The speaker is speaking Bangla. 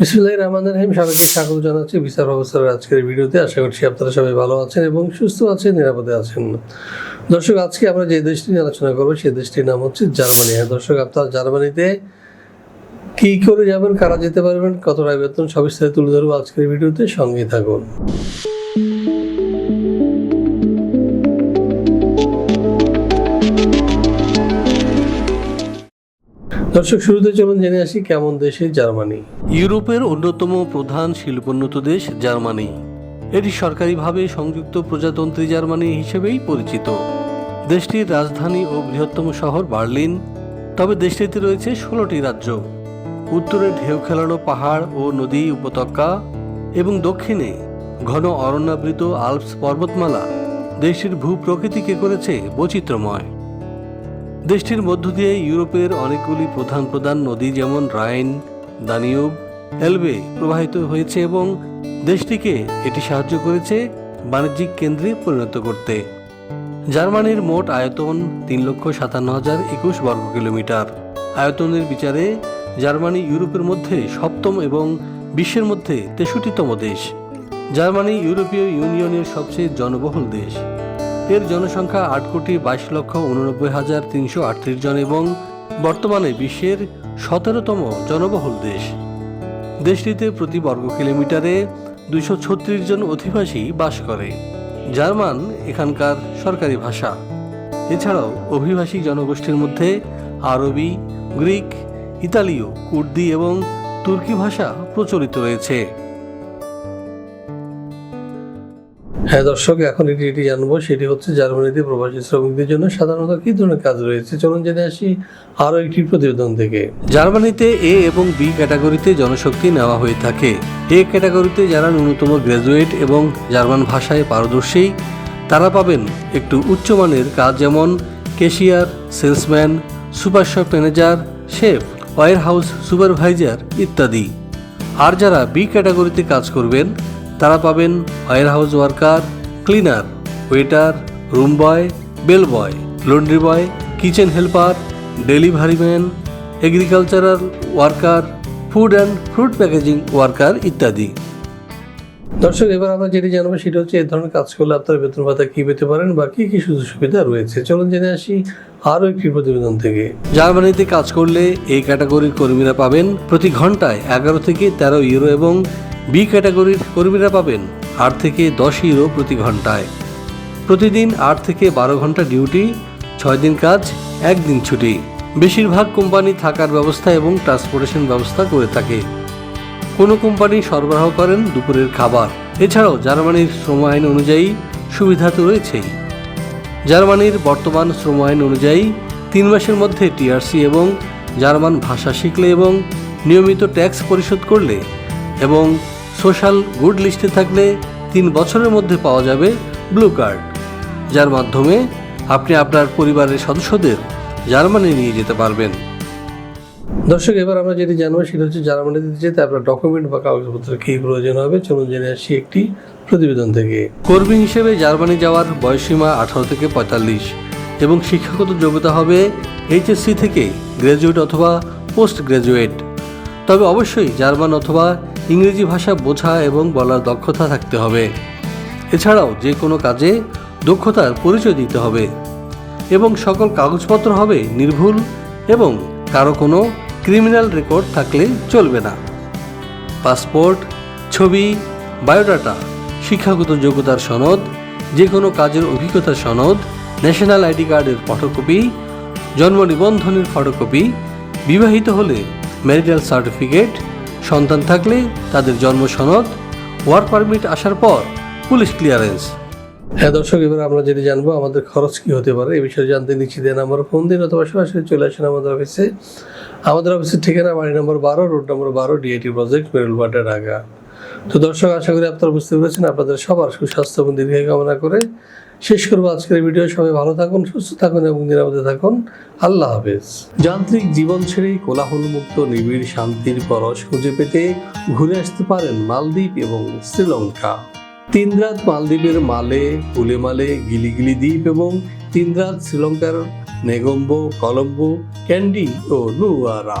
বিসমুল্লাহ রহমান রহিম, সবাইকে স্বাগত জানাচ্ছি বিচার ব্যবস্থার আজকের ভিডিওতে। আশা করছি আপনারা সবাই ভালো আছেন এবং সুস্থ আছেন, নিরাপদে আছেন। দর্শক, আজকে আমরা যে দেশটি নিয়ে আলোচনা করব, সেই দেশটির নাম হচ্ছে জার্মানি। হ্যাঁ দর্শক, আপনারা জার্মানিতে কি করে যাবেন, কারা যেতে পারবেন কত টাকা বেতন সবিস্তারে তুলে ধরবো আজকের ভিডিওতে। সঙ্গে থাকুন। দর্শক, শুরুতে চলুন জেনে আসি কেমন দেশে জার্মানি। ইউরোপের অন্যতম প্রধান শিল্পোন্নত দেশ জার্মানি। এটি সরকারিভাবে সংযুক্ত প্রজাতন্ত্রী জার্মানি হিসেবেই পরিচিত। দেশটির রাজধানী ও বৃহত্তম শহর বার্লিন, তবে দেশটিতে রয়েছে ষোলোটি রাজ্য। উত্তরে ঢেউ খেলানো পাহাড় ও নদী উপত্যকা এবং দক্ষিণে ঘন অরণ্যাবৃত আল্পস পর্বতমালা। দেশটির ভূপ্রকৃতিকে করেছে বৈচিত্র্যময়। দেশটির মধ্য দিয়ে ইউরোপের অনেকগুলি প্রধান প্রধান নদী যেমন রাইন, দানিউব, এলবে প্রবাহিত হয়েছে এবং দেশটিকে এটি সাহায্য করেছে বাণিজ্যিক কেন্দ্রে পরিণত করতে। জার্মানির মোট আয়তন তিন লক্ষ সাতান্ন হাজার একুশ বর্গ কিলোমিটার। আয়তনের বিচারে জার্মানি ইউরোপের মধ্যে সপ্তম এবং বিশ্বের মধ্যে তেষট্টিতম দেশ। জার্মানি ইউরোপীয় ইউনিয়নের সবচেয়ে জনবহুল দেশ। এর জনসংখ্যা আট কোটি বাইশ লক্ষ উননব্বই হাজার তিনশো আটত্রিশ জন এবং বর্তমানে বিশ্বের সতেরোতম জনবহুল দেশ। দেশটিতে প্রতি বর্গ কিলোমিটারে দুইশো ছত্রিশ জন অধিবাসী বাস করে। জার্মান এখানকার সরকারি ভাষা। এছাড়াও অভিবাসী জনগোষ্ঠীর মধ্যে আরবি, গ্রিক, ইতালীয়, কুর্দি এবং তুর্কি ভাষা প্রচলিত রয়েছে। হ্যাঁ দর্শক, এখন এটি এটি জানব। সেটি হচ্ছে জার্মানিতে প্রবাসী শ্রমিকদের জন্য সাধারণত কি ধরনের কাজ রয়েছে? চলুন জেনে আসি আরও একটি প্রতিবেদন থেকে। জার্মানিতে এ এবং বি ক্যাটাগরিতে জনশক্তি নেওয়া হয়ে থাকে। এ ক্যাটাগরিতে যারা ন্যূনতম গ্র্যাজুয়েট এবং জার্মান ভাষায় পারদর্শী, তারা পাবেন একটু উচ্চমানের কাজ যেমন cashier, salesman super shop manager, chef warehouse supervisor ইত্যাদি। আর যারা বি ক্যাটাগরিতে কাজ করবেন তারা পাবেন warehouse worker, cleaner, waiter, room boy, bell boy, laundry boy, kitchen helper, delivery man, agricultural worker, food and fruit packaging worker ইত্যাদি। দর্শক, এবার আমরা যেটি জানব সেটা হচ্ছে এ ধরনের কাজ করলে আপনার বেতন ভাতা কী পেতে পারেন বা কী কী সুযোগ সুবিধা রয়েছে? চলুন জেনে আসি আরও একটি প্রতিবেদন থেকে। জার্মানিতে কাজ করলে এই ক্যাটাগরির কর্মীরা পাবেন প্রতি ঘন্টায় এগারো থেকে তেরো ইউরো এবং বি ক্যাটাগরির কর্মীরা পাবেন আট থেকে দশ ইউরো প্রতি ঘন্টায়। প্রতিদিন আট থেকে বারো ঘণ্টা ডিউটি, ছয় দিন কাজ একদিন ছুটি। বেশিরভাগ কোম্পানি থাকার ব্যবস্থা এবং ট্রান্সপোর্টেশন ব্যবস্থা করে থাকে। কোনো কোম্পানি সরবরাহ করেন দুপুরের খাবার। এছাড়াও জার্মানির শ্রম আইন অনুযায়ী সুবিধা তো রয়েছেই। জার্মানির বর্তমান শ্রম আইন অনুযায়ী তিন মাসের মধ্যে টিআরসি এবং জার্মান ভাষা শিখলে এবং নিয়মিত ট্যাক্স পরিশোধ করলে এবং সোশ্যাল গুড লিস্টে থাকলে তিন বছরের মধ্যে পাওয়া যাবে ব্লু কার্ড, যার মাধ্যমে আপনি আপনার পরিবারের সদস্যদের জার্মানি নিয়ে যেতে পারবেন। দর্শক, এবার আমরা যেটি জানব সেটা হচ্ছে জার্মানিতে যেতে আপনার ডকুমেন্ট বা কাগজপত্র কী প্রয়োজন হবে? চলুন জেনে আসি একটি প্রতিবেদন থেকে। কর্মী হিসেবে জার্মানি যাওয়ার বয়সীমা আঠারো থেকে পঁয়তাল্লিশ এবং শিক্ষাগত যোগ্যতা হবে এইচএসসি থেকে গ্র্যাজুয়েট অথবা পোস্ট গ্র্যাজুয়েট তবে অবশ্যই জার্মান অথবা ইংরেজি ভাষা বোঝা এবং বলার দক্ষতা থাকতে হবে। এছাড়াও যে কোনো কাজে দক্ষতার পরিচয় দিতে হবে এবং সকল কাগজপত্র হবে নির্ভুল এবং কারও কোনো ক্রিমিনাল রেকর্ড থাকলে চলবে না। পাসপোর্ট, ছবি, বায়োডাটা, শিক্ষাগত যোগ্যতার সনদ, যে কোনো কাজের অভিজ্ঞতার সনদ, ন্যাশনাল আইডি কার্ডের ফটোকপি, জন্ম নিবন্ধনের ফটোকপি, বিবাহিত হলে ম্যারিটাল সার্টিফিকেট। সন্তান থাকলে তাদের জন্ম সনদ। ওয়ার্ক পারমিট আসার পর পুলিশ ক্লিয়ারেন্স। হ্যাঁ দর্শক, এবার আমরা যেটি জানব, আমাদের খরচ কি হতে পারে? এই বিষয়ে জানতে নিচ্ছি দেন আমার ফোন দিন অথবা সরাসরি চলে আসেন আমাদের অফিসে। আমাদের অফিসের ঠিকানা বাড়ি নম্বর বারো, রোড নম্বর বারো ডিআইটি প্রজেক্ট মেরুলবাটা, ঢাকা। তো দর্শক, আশা করি আপনারা বুঝতে পেরেছেন, আপনাদের সবার সুস্বাস্থ্য এবং দীর্ঘায়ু কামনা করে শেষ করব আজকের ভিডিও। সবাই ভালো থাকুন, সুস্থ থাকুন এবং নিরাপদে থাকুন। আল্লাহ হাফেজ। যান্ত্রিক জীবন ছেড়ে কোলাহলমুক্ত, নিবিড়, শান্তির পরশ খুঁজে পেতে ঘুরে আসতে পারেন মালদ্বীপ এবং শ্রীলঙ্কা। তিন রাত মালদ্বীপের মালে উলেমালে গিলিগিলি দ্বীপ এবং তিন রাত শ্রীলঙ্কার নেগম্বো, কলম্বো, ক্যান্ডি ও নুয়ারা